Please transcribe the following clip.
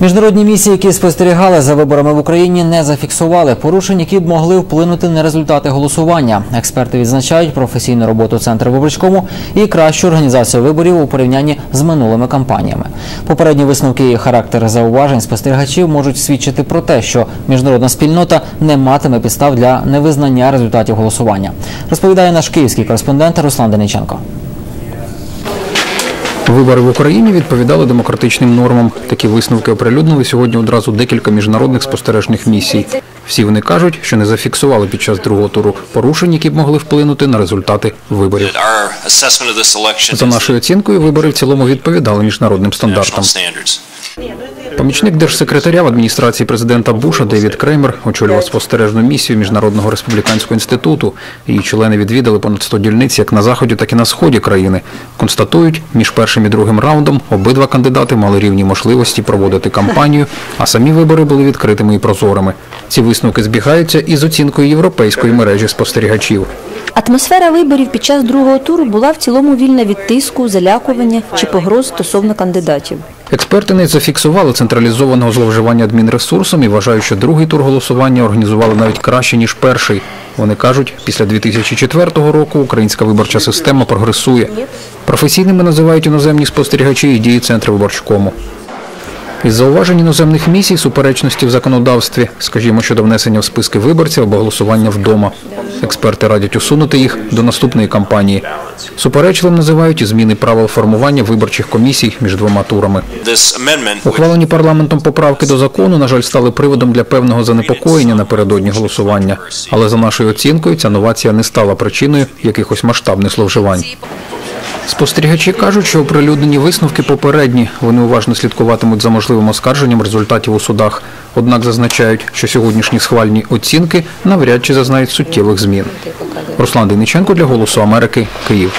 Міжнародні місії, які спостерігали за виборами в Україні, не зафіксували порушень, які б могли вплинути на результати голосування. Експерти відзначають професійну роботу центру виборчкому і кращу організацію виборів у порівнянні з минулими кампаніями. Попередні висновки і характер зауважень спостерігачів можуть свідчити про те, що міжнародна спільнота не матиме підстав для невизнання результатів голосування. Розповідає наш київський кореспондент Руслан Дениченко. Вибори в Україні відповідали демократичним нормам. Такі висновки оприлюднили сьогодні одразу декілька міжнародних спостережних місій. Всі вони кажуть, що не зафіксували під час другого туру порушень, які б могли вплинути на результати виборів. За нашою оцінкою, вибори в цілому відповідали міжнародним стандартам. Помічник держсекретаря в адміністрації президента Буша Девід Креймер очолював спостережну місію Міжнародного республіканського інституту. Її члени відвідали понад 100 дільниць як на заході, так і на сході країни. Констатують, між першим і другим раундом обидва кандидати мали рівні можливості проводити кампанію, а самі вибори були відкритими і прозорими. Ці висновки збігаються із оцінкою європейської мережі спостерігачів. Атмосфера виборів під час другого туру була в цілому вільна від тиску, залякування чи погроз стосовно кандидатів. Експерти не зафіксували централізованого зловживання адмінресурсом і вважають, що другий тур голосування організували навіть краще, ніж перший. Вони кажуть, після 2004 року українська виборча система прогресує. Професійними називають іноземні спостерігачі і дії центру виборчкому. Із зауважень іноземних місій суперечності в законодавстві, скажімо, щодо внесення в списки виборців або голосування вдома. Експерти радять усунути їх до наступної кампанії. Суперечливим називають і зміни правил формування виборчих комісій між двома турами. Ухвалені парламентом поправки до закону, на жаль, стали приводом для певного занепокоєння напередодні голосування. Але за нашою оцінкою, ця новація не стала причиною якихось масштабних зловживань. Спостерігачі кажуть, що оприлюднені висновки попередні. Вони уважно слідкуватимуть за можливим оскарженням результатів у судах. Однак зазначають, що сьогоднішні схвальні оцінки навряд чи зазнають суттєвих змін. Руслан Дениченко для Голосу Америки, Київ.